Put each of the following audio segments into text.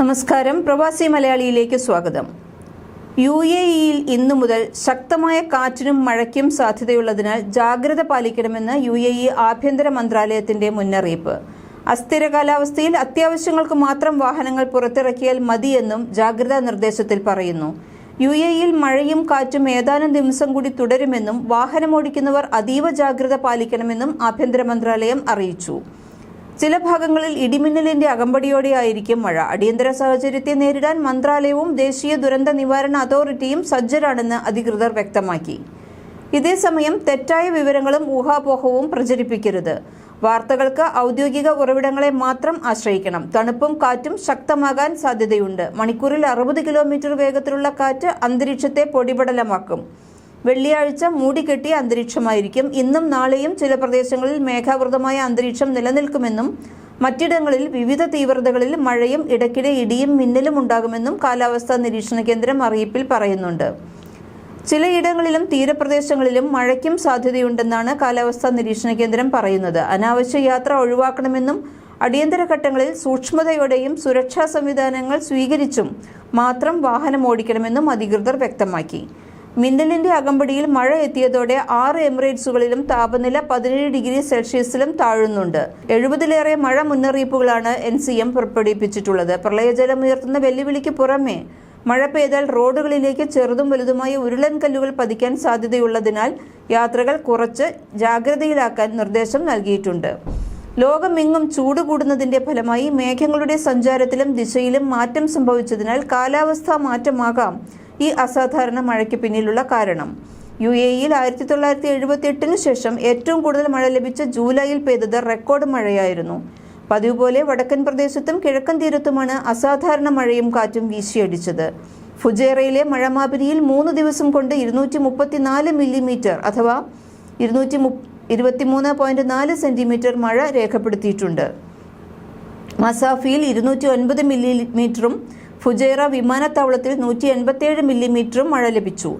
നമസ്കാരം. പ്രവാസി മലയാളിയിലേക്ക് സ്വാഗതം. യു എ ഇയിൽ ഇന്നു മുതൽ ശക്തമായ കാറ്റിനും മഴയ്ക്കും സാധ്യതയുള്ളതിനാൽ ജാഗ്രത പാലിക്കണമെന്ന് യു എ ഇ ആഭ്യന്തര മന്ത്രാലയത്തിന്റെ മുന്നറിയിപ്പ്. അസ്ഥിര കാലാവസ്ഥയിൽ അത്യാവശ്യങ്ങൾക്ക് മാത്രം വാഹനങ്ങൾ പുറത്തിറക്കിയാൽ മതിയെന്നും ജാഗ്രതാ നിർദ്ദേശത്തിൽ പറയുന്നു. യു എ ഇയിൽ മഴയും കാറ്റും ഏതാനും ദിവസം കൂടി തുടരുമെന്നും വാഹനമോടിക്കുന്നവർ അതീവ ജാഗ്രത പാലിക്കണമെന്നും ആഭ്യന്തര മന്ത്രാലയം അറിയിച്ചു. ചില ഭാഗങ്ങളിൽ ഇടിമിന്നലിന്റെ അകമ്പടിയോടെയായിരിക്കും മഴ. അടിയന്തര സാഹചര്യത്തെ നേരിടാൻ മന്ത്രാലയവും ദേശീയ ദുരന്ത നിവാരണ അതോറിറ്റിയും സജ്ജരാണെന്ന് അധികൃതർ വ്യക്തമാക്കി. ഇതേസമയം തെറ്റായ വിവരങ്ങളും ഊഹാപോഹവും പ്രചരിപ്പിക്കരുത്. വാർത്തകൾക്ക് ഔദ്യോഗിക ഉറവിടങ്ങളെ മാത്രം ആശ്രയിക്കണം. തണുപ്പും കാറ്റും ശക്തമാകാൻ സാധ്യതയുണ്ട്. മണിക്കൂറിൽ അറുപത് കിലോമീറ്റർ വേഗത്തിലുള്ള കാറ്റ് അന്തരീക്ഷത്തെ പൊടിപടലമാക്കും. വെള്ളിയാഴ്ച മൂടിക്കെട്ടിയ അന്തരീക്ഷമായിരിക്കും. ഇന്നും നാളെയും ചില പ്രദേശങ്ങളിൽ മേഘാവൃതമായ അന്തരീക്ഷം നിലനിൽക്കുമെന്നും മറ്റിടങ്ങളിൽ വിവിധ തീവ്രതകളിൽ മഴയും ഇടയ്ക്കിടെ ഇടിയും മിന്നലും ഉണ്ടാകുമെന്നും കാലാവസ്ഥാ നിരീക്ഷണ കേന്ദ്രം അറിയിപ്പിൽ പറയുന്നുണ്ട്. ചിലയിടങ്ങളിലും തീരപ്രദേശങ്ങളിലും മഴയ്ക്കും സാധ്യതയുണ്ടെന്നാണ് കാലാവസ്ഥാ നിരീക്ഷണ കേന്ദ്രം പറയുന്നത്. അനാവശ്യ യാത്ര ഒഴിവാക്കണമെന്നും അടിയന്തര ഘട്ടങ്ങളിൽ സൂക്ഷ്മതയോടെയും സുരക്ഷാ സംവിധാനങ്ങൾ സ്വീകരിച്ചും മാത്രം വാഹനം ഓടിക്കണമെന്നും അധികൃതർ വ്യക്തമാക്കി. മിന്നലിന്റെ അകമ്പടിയിൽ മഴ എത്തിയതോടെ ആറ് എമിറേറ്റ്സുകളിലും താപനില പതിനേഴ് ഡിഗ്രി സെൽഷ്യസിലും താഴുന്നുണ്ട്. എഴുപതിലേറെ മഴ മുന്നറിയിപ്പുകളാണ് എൻ സി എം പുറപ്പെടുവിപ്പിച്ചിട്ടുള്ളത്. പ്രളയജലം ഉയർത്തുന്ന വെല്ലുവിളിക്ക് പുറമെ മഴ പെയ്താൽ റോഡുകളിലേക്ക് ചെറുതും വലുതുമായ ഉരുളൻ കല്ലുകൾ പതിക്കാൻ സാധ്യതയുള്ളതിനാൽ യാത്രകൾ കുറച്ച് ജാഗ്രതയിലാക്കാൻ നിർദ്ദേശം നൽകിയിട്ടുണ്ട്. ലോകമെങ്ങും ചൂട് കൂടുന്നതിന്റെ ഫലമായി മേഘങ്ങളുടെ സഞ്ചാരത്തിലും ദിശയിലും മാറ്റം സംഭവിച്ചതിനാൽ കാലാവസ്ഥ മാറ്റമാകാം ഈ അസാധാരണ മഴയ്ക്ക് പിന്നിലുള്ള കാരണം. യു എ ഇയിൽ ആയിരത്തി തൊള്ളായിരത്തി എഴുപത്തി എട്ടിന് ശേഷം ഏറ്റവും കൂടുതൽ മഴ ലഭിച്ച ജൂലൈയിൽ പെയ്തത് റെക്കോർഡ് മഴയായിരുന്നു. പതിവ് പോലെ വടക്കൻ പ്രദേശത്തും കിഴക്കൻ തീരത്തുമാണ് അസാധാരണ മഴയും കാറ്റും വീശിയടിച്ചത്. ഫുജേറയിലെ മഴമാപിരിയിൽ മൂന്ന് ദിവസം കൊണ്ട് ഇരുന്നൂറ്റി മുപ്പത്തിനാല് മില്ലിമീറ്റർ അഥവാ ഇരുന്നൂറ്റി മു ഇരുപത്തിമൂന്ന് പോയിന്റ് നാല് സെന്റിമീറ്റർ മഴ രേഖപ്പെടുത്തിയിട്ടുണ്ട്. മസാഫിയിൽ ഇരുന്നൂറ്റി ഒൻപത് മില്ലിമീറ്ററും ഫുജൈറ വിമാനത്താവളത്തിൽ നൂറ്റി എൺപത്തിയേഴ് മില്ലിമീറ്ററും മഴ ലഭിച്ചു.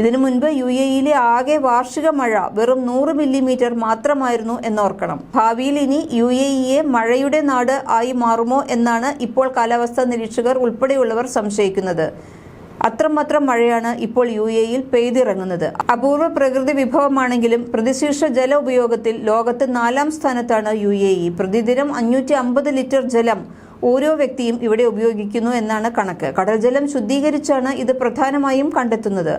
ഇതിനു മുൻപ് യു എ ഇയിലെ ആകെ വാർഷിക മഴ വെറും നൂറ് മില്ലിമീറ്റർ മാത്രമായിരുന്നു എന്നോർക്കണം. ഭാവിയിൽ ഇനി യു എ ഇയെ മഴയുടെ നാട് ആയി മാറുമോ എന്നാണ് ഇപ്പോൾ കാലാവസ്ഥാ നിരീക്ഷകർ ഉൾപ്പെടെയുള്ളവർ സംശയിക്കുന്നത്. അത്രമാത്രം മഴയാണ് ഇപ്പോൾ യു എ ഇയിൽ പെയ്തിറങ്ങുന്നത്. അപൂർവ പ്രകൃതി വിഭവമാണെങ്കിലും പ്രതിശീർഷ ജല ഉപയോഗത്തിൽ ലോകത്ത് നാലാം സ്ഥാനത്താണ് യു എ ഇ പ്രതിദിനം അഞ്ഞൂറ്റി ലിറ്റർ ജലം ഓരോ വ്യക്തിയും ഇവിടെ ഉപയോഗിക്കുന്നു എന്നാണ് കണക്ക്. കടൽജലം ശുദ്ധീകരിച്ചാണ് ഇത് പ്രധാനമായും കണ്ടെത്തുന്നത്.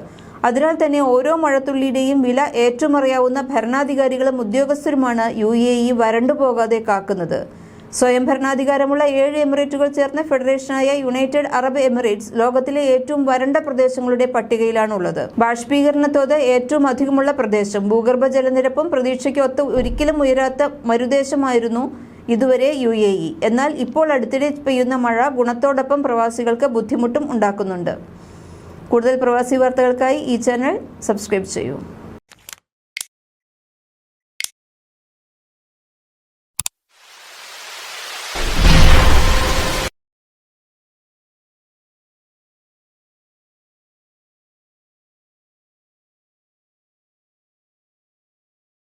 അതിനാൽ തന്നെ ഓരോ മഴത്തുള്ളിയുടെയും വില ഏറ്റുമറിയാവുന്ന ഭരണാധികാരികളും ഉദ്യോഗസ്ഥരുമാണ് യു എ ഇ വരണ്ടുപോകാതെ കാക്കുന്നത്. സ്വയം ഭരണാധികാരമുള്ള ഏഴ് എമിറേറ്റുകൾ ചേർന്ന ഫെഡറേഷനായ യുണൈറ്റഡ് അറബ് എമിറേറ്റ്സ് ലോകത്തിലെ ഏറ്റവും വരണ്ട പ്രദേശങ്ങളുടെ പട്ടികയിലാണുള്ളത്. ബാഷ്പീകരണ തോത് ഏറ്റവും അധികമുള്ള പ്രദേശം. ഭൂഗർഭ ജലനിരപ്പും പ്രതീക്ഷയ്ക്കൊത്ത് ഒരിക്കലും ഉയരാത്ത മരുദേശമായിരുന്നു ഇതുവരെ യു എ ഇ. എന്നാൽ ഇപ്പോൾ അടുത്തിടെ പെയ്യുന്ന മഴ ഗുണത്തോടൊപ്പം പ്രവാസികൾക്ക് ബുദ്ധിമുട്ടും ഉണ്ടാക്കുന്നുണ്ട്. കൂടുതൽ പ്രവാസി വാർത്തകൾക്കായി ഈ ചാനൽ സബ്സ്ക്രൈബ് ചെയ്യൂ.